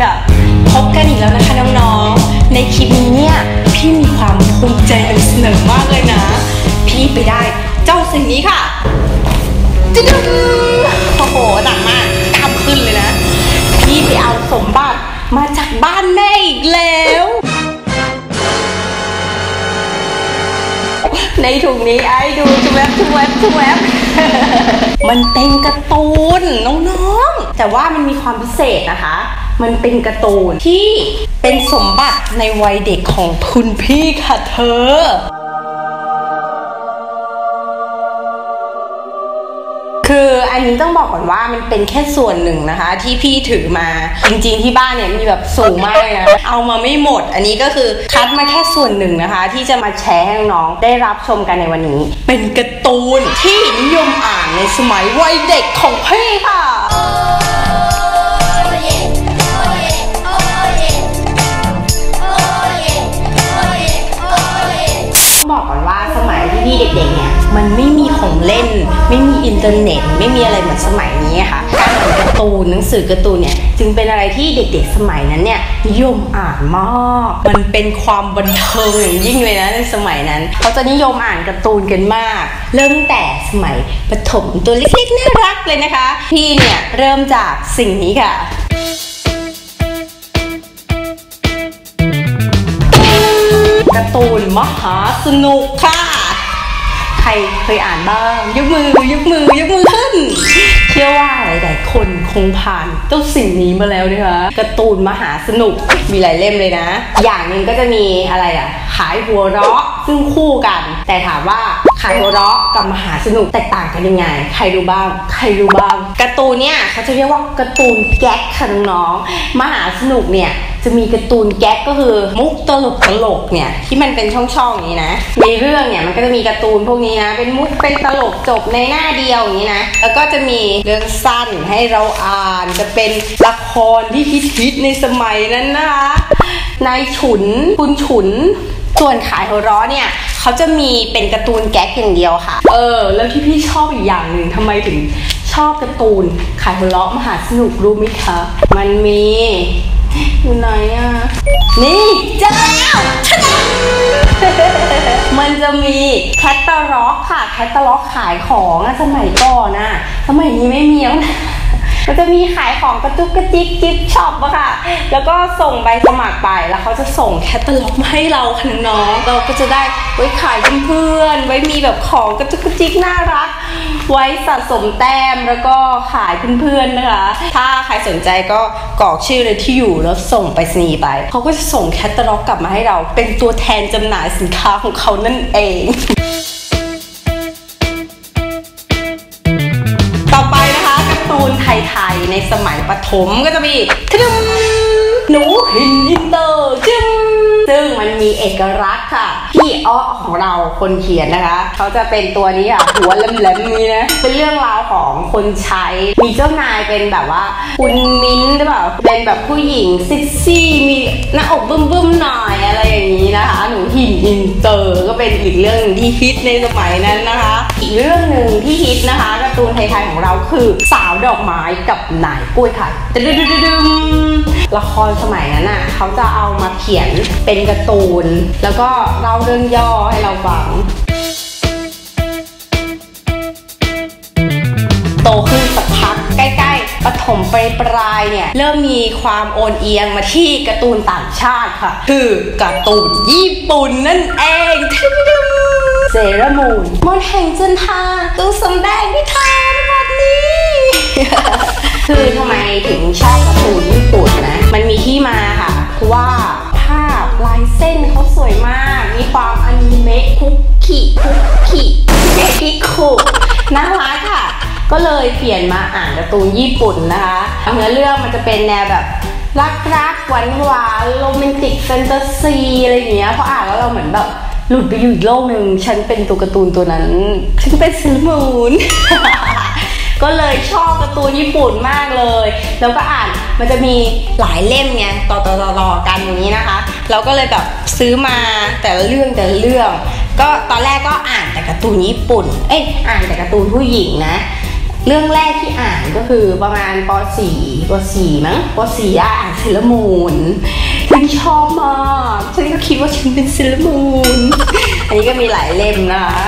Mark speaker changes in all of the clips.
Speaker 1: ค่ะ พบกันอีกแล้วนะคะน้องๆ ในคลิปนี้เนี่ยพี่มีความภูมิใจนำเสนอมากเลยนะ พี่ไปได้เจ้าสิ่งนี้ค่ะจึ๊ดโอ้โหหนักมากทำขึ้นเลยนะ พี่ไปเอาสมบัติมาจากบ้านแม่อีกแล้วในถุงนี้ไอ้ดูชวบชวบชวบมันเป็นการ์ตูนน้องๆ แต่ว่ามันมีความพิเศษนะคะ มันเป็นการ์ตูนที่เป็นสมบัติในวัยเด็กของคุณพี่ค่ะเธอคืออันนี้ต้องบอกก่อนว่ามันเป็นแค่ส่วนหนึ่งนะคะ ที่พี่ถือมาจริงๆที่บ้านเนี่ยมีแบบสูงมากเลยนะเอามาไม่หมด อันนี้ก็คือคัดมาแค่ส่วนหนึ่งนะคะ ที่จะมาแชร์ให้น้องๆได้รับชมกันในวันนี้ เป็นการ์ตูนที่นิยมอ่านในสมัยวัยเด็กของพี่ค่ะ มันไม่มีของเล่น ไม่มีอินเทอร์เน็ต ไม่มีอะไรเหมือนสมัยนี้ค่ะ การอ่านการ์ตูนหนังสือการ์ตูนเนี่ยจึงเป็นอะไรที่เด็กๆสมัยนั้นเนี่ยนิยมอ่านมากมันเป็นความบันเทิงอย่างยิ่งเลยนะในสมัยนั้นเขาจะนิยมอ่านการ์ตูนกันมาก เริ่มแต่สมัยประถมตัวเล็กๆน่ารักเลยนะคะพี่เนี่ยเริ่มจากสิ่งนี้ค่ะการ์ตูนมหาสนุกค่ะ รเคยอ่านบ้าง ยกมือยกมือยกมือขึ้น เชื่อว่าหลาย ๆ คนคงผ่านเจ้าสิ่งนี้มาแล้วนะคะการ์ตูนมหาสนุกมีหลายเล่มเลยนะ อย่างหนึ่งก็จะมีอะไรอะ ขายหัวเราะซึ่งคู่กัน แต่ถามว่าขายหัวเราะกับมหาสนุกแตกต่างกันยังไง ใครรู้บ้าง ใครรู้บ้างการ์ตูนเนี่ยเขาจะเรียกว่าการ์ตูนแก๊กค่ะน้องๆมหาสนุกเนี่ยจะมีการ์ตูนแก๊กก็คือมุกตลกตลกๆเนี่ยที่มันเป็นช่องๆอย่างนี้นะในเรื่องเนี่ยมันก็จะมีการ์ตูนพวกนี้นะเป็นมุกเป็นตลกจบในหน้าเดียวอย่างนี้นะแล้วก็จะมีเรื่องสั้นให้เราอ่านจะเป็นละครที่ฮิตๆในสมัยนั้นนะคะนายฉุนคุณฉุนส่วนขายหัวเราะเนี่ยเขาจะมีเป็นการ์ตูนแก๊กอย่างเดียวค่ะ เออ แล้วที่พี่ชอบอีกอย่างหนึ่งทำไมถึงชอบการ์ตูนขายหัวเราะมหาสนุกรู้ไหมคะ มันมี อยู่ไหนอะ นี่เจอแล้วชนะมันจะมีแคตตาล็อกค่ะ แคตตาล็อกขายของอะสมัยก่อนอะสมัยนี้ไม่มีแล้วนะ มันจะมีขายของกระจุกกระจิกกิฟช็อปอะค่ะ แล้วก็ส่งใบสมัครไปแล้วเขาจะส่งแคตตาล็อกมาให้เราค่ะน้องเราก็จะได้ไว้ขายเพื่อนๆไว้มีแบบของกระจุกกระจิกน่ารัก ไว้สะสมแต้มแล้วก็ขายเพื่อนๆนะคะ ถ้าใครสนใจก็กรอกชื่อเลยที่อยู่แล้วส่งไปสนีไปเขาก็จะส่งแคตตาล็อกกลับมาให้เรา เป็นตัวแทนจำหน่ายสินค้าของเขานั่นเอง ในสมัยประถมก็จะมีทรึมหนูหินอินเตอร์จึ้มซึ่งมันมีเอกลักษณ์ค่ะพี่อ้อของเราคนเขียนนะคะ เขาจะเป็นตัวนี้ค่ะหัวแหลมๆนี้นะเป็นเรื่องราวของคนใช้ มีเจ้านายเป็นแบบว่า คุณมิ้นหรือเปล่าเป็นแบบผู้หญิงเซ็กซี่มีหน้าอกบึ้มๆหน่อยอะไรอย่างนี้นะคะ หนูหินอินเตอร์ก็เป็นอีกเรื่องหนึ่งที่ฮิตในสมัยนั้นนะคะ อีกเรื่องหนึ่งที่ฮิตนะคะการ์ตูนไทยๆของเราคือสาวดอกไม้กับนายกล้วยค่ะตึดึดึดึมละครสมัยนั้นอะเขาจะเอามาเขียนเป็นการ์ตูน แล้วก็เล่าเรื่องย่อให้เราฟัง โตขึ้นสักพักใกล้ๆปฐมไปปลายเนี่ย เริ่มมีความโอนเอียงมาที่การ์ตูนต่างชาติค่ะ คือการ์ตูนญี่ปุ่นนั่นเองทึ่งเซรามูนมนแห่งจันทาตู้สำแดงนิทานวันนี้ คือทำไมถึงชอบการ์ตูนญี่ปุ่นนะ มันมีที่มาค่ะคือว่าภาพลา เส้นเขาสวยมาก มีความอนิเมะคุกคิคุกคิเมกิคุน่ารักค่ะ ก็เลยเปลี่ยนมาอ่านการ์ตูนญี่ปุ่นนะคะเนื้อเรื่องมันจะเป็นแนวแบบรักรักหวานหวานโรแมนติกแฟนตาซีอะไรอย่างเงี้ยพออ่านแล้วเราเหมือนแบบหลุดไปอยู่อีกโลกหนึ่งฉันเป็นตัวการ์ตูนตัวนั้น ฉันเป็นซิลมูน ก็เลยชอบการ์ตูนญี่ปุ่นมากเลย แล้วก็อ่านมันจะมีหลายเล่มไงต่อต่อต่อต่อกันอย่างนี้นะคะ เราก็เลยแบบซื้อมาแต่ละเรื่องแต่ละเรื่อง ก็ตอนแรกก็อ่านแต่การ์ตูนญี่ปุ่น เอ้ยอ่านแต่การ์ตูนผู้หญิงนะเรื่องแรกที่อ่านก็คือประมาณป .4 ป .4 มั้งป .4 อ่านเซเลมูนฉันชอบมากฉันก็คิดว่าฉันเป็นเซเลมูน อันนี้ก็มีหลายเล่มนะคะ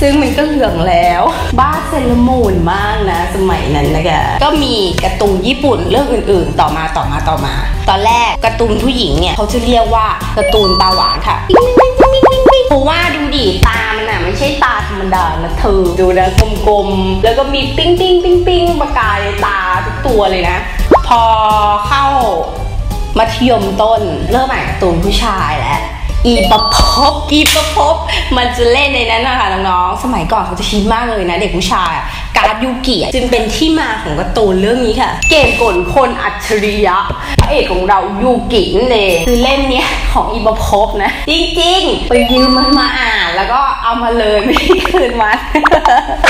Speaker 1: ซึ่งมันก็เหลืองแล้ว บ้าเซเลมูนมากนะ สมัยนั้นนะคะก็มีการ์ตูนญี่ปุ่นเรื่องอื่น ๆ ต่อมาต่อมาต่อมา ตอนแรกการ์ตูนผู้หญิงเนี่ยเขาจะเรียกว่าการ์ตูนตาหวานค่ะเพราะว่าดูดิตา มันอะไม่ใช่ตาธรรมดานะเธอ ดูนะกลมๆ แล้วก็มีปิ้งปิ้งปิ้งปิ้งประกายในตาทุกตัวเลยนะ พอเข้ามัธยมต้นเริ่มอ่านการ์ตูนผู้ชายแล้ว อีปะพบอีปะพบมันจะเล่นในนั้นนะคะน้องๆ สมัยก่อนเขาจะฮิตมากเลยนะ เด็กผู้ชายการ์ดยูกิจึงเป็นที่มาของการ์ตูนเรื่องนี้ค่ะ เกมกลคนอัจฉริยะ ระเอกของเรายูกินั่นเองคือเล่มเนี้ยของอีปะพบนะ จริงๆ ไปยืมมันมาอ่าน แล้วก็เอามาเลยไม่ได้คืนมัน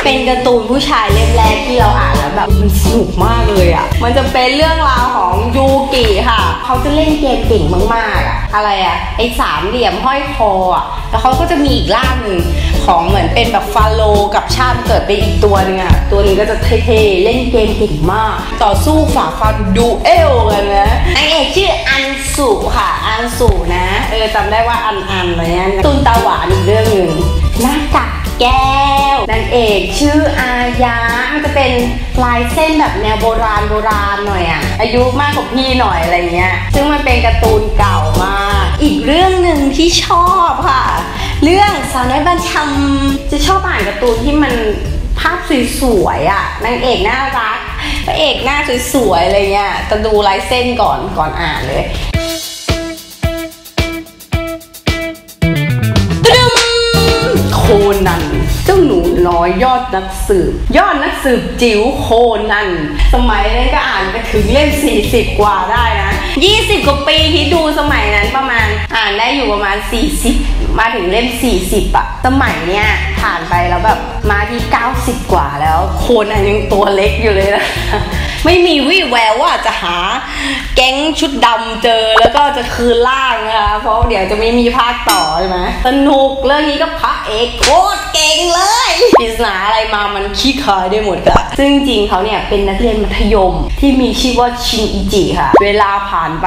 Speaker 1: เป็นการ์ตูนผู้ชายเล่มแรกที่เราอ่านแล้วแบบมันสนุกมากเลยอะ มันจะเป็นเรื่องราวของยูกิค่ะ เขาจะเล่นเกมเก่งมากๆอะอะไรอะไอ้สามเหลี่ยมห้อยคออะแล้วเขาก็จะมีอีกร่างหนึ่งของเหมือนเป็นแบบฟาโลกับชาติเกิดเป็นอีกตัวหนึงอะตัวหนึงก็จะเท่ๆเล่นเกมเก่งมาก ต่อสู้ฝ่าฟันดูเอลกันนะนางเอกชื่ออันสุค่ะ อันสุนะ เออจำได้ว่าอันอันอะไรเงี้ยตุนตาหวานอีกเรื่องหนึ่งหน้ากากแก้วนางเอกชื่ออายามันจะเป็นลายเส้นแบบแนวโบราณโบราณหน่อยอะอายุมากกว่าพี่หน่อยอะไรเงี้ย ซึ่งมันเป็นการ์ตูนเก่ามาก อีกเรื่องหนึ่งที่ชอบค่ะ เรื่องสาวน้อยบัญชำจะชอบอ่านการ์ตูนที่มัน ภาพสวยๆอะนางเอกน่ารักพระเอกหน้าสวยๆอะไรเงี้ยจะดูลายเส้นก่อนก่อนอ่านเลยโคนัน เจ้าหนูน้อยยอดนักสืบ ยอดนักสืบจิ๋วโคนัน สมัยนั้นก็อ่านไปถึงเล่ม 40 กว่าได้นะ 20 กว่าปีที่ดูสมัยนั้นประมาณ อ่านได้อยู่ประมาณ 40 มาถึงเล่ม 40อะสมัยเนี้ยผ่านไปแล้วแบบมาที่ 90 กว่าแล้วโคนยังตัวเล็กอยู่เลยนะไม่มีวี่แววว่าจะหาแก๊งชุดดำเจอแล้วก็จะคืนล่างนะคะเพราะเดี๋ยวจะไม่มีภาคต่อใช่ไหมสนุกเรื่องนี้ก็พระเอกโคตรเก่งเลยปริศนาอะไรมามันขี้คายได้หมดค่ะซึ่งจริงเขาเนี่ยเป็นนักเรียนมัธยมที่มีชื่อว่าชินอิจิค่ะ เวลาผ่านไป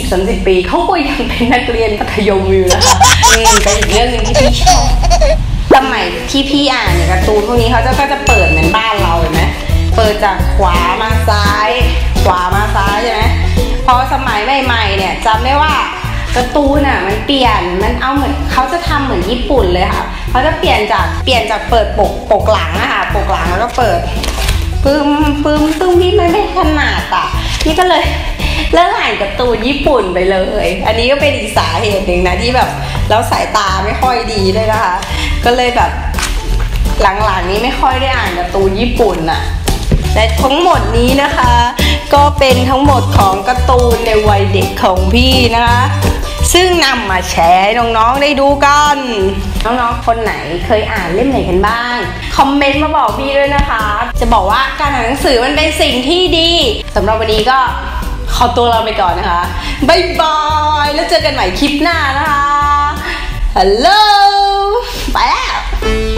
Speaker 1: 20-30 ปีเขาก็ยังเป็นนักเรียนมัธยมอยู่นะคะอืมเป็นอีกเรื่องหนึ่งที่พี่ชอบ มัยที่พี่อ่านเนี่ยการ์ตูนพวกนี้เขาจะก็จะเปิดเหมือนบ้านเราเห็นไหมเปิดจากขวามาซ้าย ขวามาซ้ายใช่ไหมพอสมัยใหม่ๆเนี่ยจำได้ว่าการ์ตูนอะมันเปลี่ยนมันเอาเหมือนเขาจะทำเหมือนญี่ปุ่นเลยค่ะเขาจะเปลี่ยนจากเปลี่ยนจากเปิดปกปกหลังอะค่ะปกหลังแล้วก็เปิดปึ้มปึ้มปึ้มพี่ไม่ไม่ถนัดอะพี่ก็เลยเลิกอ่านการ์ตูนญี่ปุ่นไปเลย อันนี้ก็เป็นอีกสาเหตุหนึ่งนะที่แบบเราสายตาไม่ค่อยดีเลยนะคะ ก็เลยแบบหลังๆนี้ไม่ค่อยได้อ่านการ์ตูนญี่ปุ่นอะและทั้งหมดนี้นะคะ ก็เป็นทั้งหมดของการ์ตูนในวัยเด็กของพี่นะคะ ซึ่งนำมาแชร์ให้น้องๆได้ดูกัน น้องๆคนไหนเคยอ่านเล่มไหนกันบ้าง คอมเมนต์มาบอกพี่ด้วยนะคะ จะบอกว่าการอ่านหนังสือมันเป็นสิ่งที่ดีสำหรับวันนี้ก็ขอตัวเราไปก่อนนะคะบายบายแล้วเจอกันใหม่คลิปหน้านะคะฮัลโหล ไปแล้ว